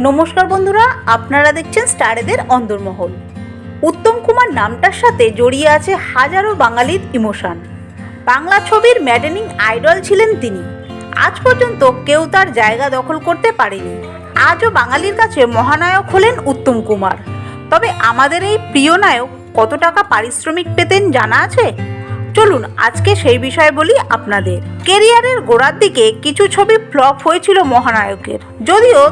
নমস্কার বন্ধুরা, আপনারা দেখছেন স্টারেদের অন্দরমহল। উত্তম কুমার নামটার সাথে জড়িয়ে আছে হাজারো বাঙালির ইমোশন। বাংলা ছবির ম্যাডেনিং আইডল ছিলেন তিনি। আজ পর্যন্ত কেউ তার জায়গা দখল করতে পারেনি। আজও বাঙালির কাছে মহানায়ক হলেন উত্তম কুমার। তবে আমাদের এই প্রিয় নায়ক কত টাকা পারিশ্রমিক পেতেন জানা আছে? চলুন, আজকে সেই বিষয়ে বলি আপনাদের। কেরিয়ারের গোড়ার দিকে কিছু ছবি ফ্লপ হয়েছিল মহানায়কের। যদিও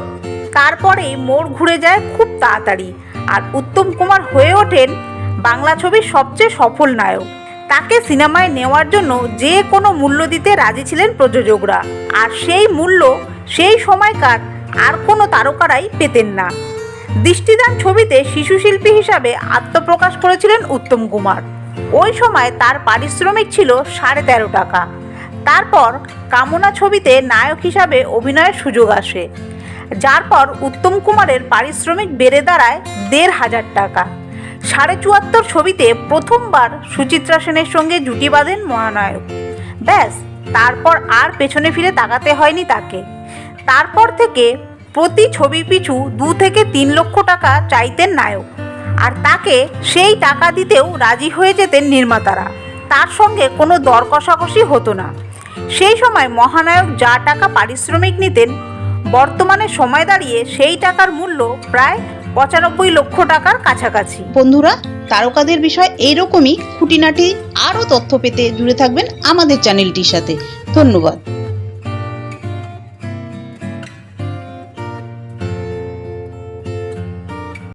তারপরেই মোড় ঘুরে যায় খুব তাড়াতাড়ি। আর উত্তম কুমার হয়ে ওঠেন বাংলা ছবির সবচেয়ে সফল নায়ক। তাকে সিনেমায় নেওয়ার জন্য যে কোনো মূল্য দিতে রাজি ছিলেন প্রযোজকরা। আর সেই মূল্য সেই সময়কার আর কোনো তারকারাই পেতেন না। দৃষ্টিদান ছবিতে শিশু শিল্পী হিসাবে আত্মপ্রকাশ করেছিলেন উত্তম কুমার। ওই সময় তার পারিশ্রমিক ছিল সাড়ে তেরো টাকা। তারপর কামনা ছবিতে নায়ক হিসাবে অভিনয়ের সুযোগ আসে। যার পর উত্তম কুমারের পারিশ্রমিক বেড়ে দাঁড়ায় দেড় হাজার টাকা। সাড়ে চুয়াত্তর ছবিতে প্রথমবার সুচিত্রা সেনের সঙ্গে জুটি বাঁধেন মহানায়ক। ব্যাস, তারপর আর পেছনে ফিরে তাকাতে হয়নি তাকে। তারপর থেকে প্রতি ছবি পিছু দু থেকে তিন লক্ষ টাকা চাইতেন নায়ক। আর তাকে সেই টাকা দিতেও রাজি হয়ে যেতেন নির্মাতারা। তার সঙ্গে কোনো দর কষাকষি হতো না। সেই সময় মহানায়ক যা টাকা পারিশ্রমিক নিতেন বর্তমানে সময় দাঁড়িয়ে সেই টাকার মূল্য প্রায় পঁচানব্বই লক্ষ টাকার কাছাকাছি। বন্ধুরা, তারকাদের বিষয় এইরকমই, খুঁটিনাটি আরও তথ্য পেতে জুড়ে থাকবেন আমাদের চ্যানেলটির সাথে। ধন্যবাদ।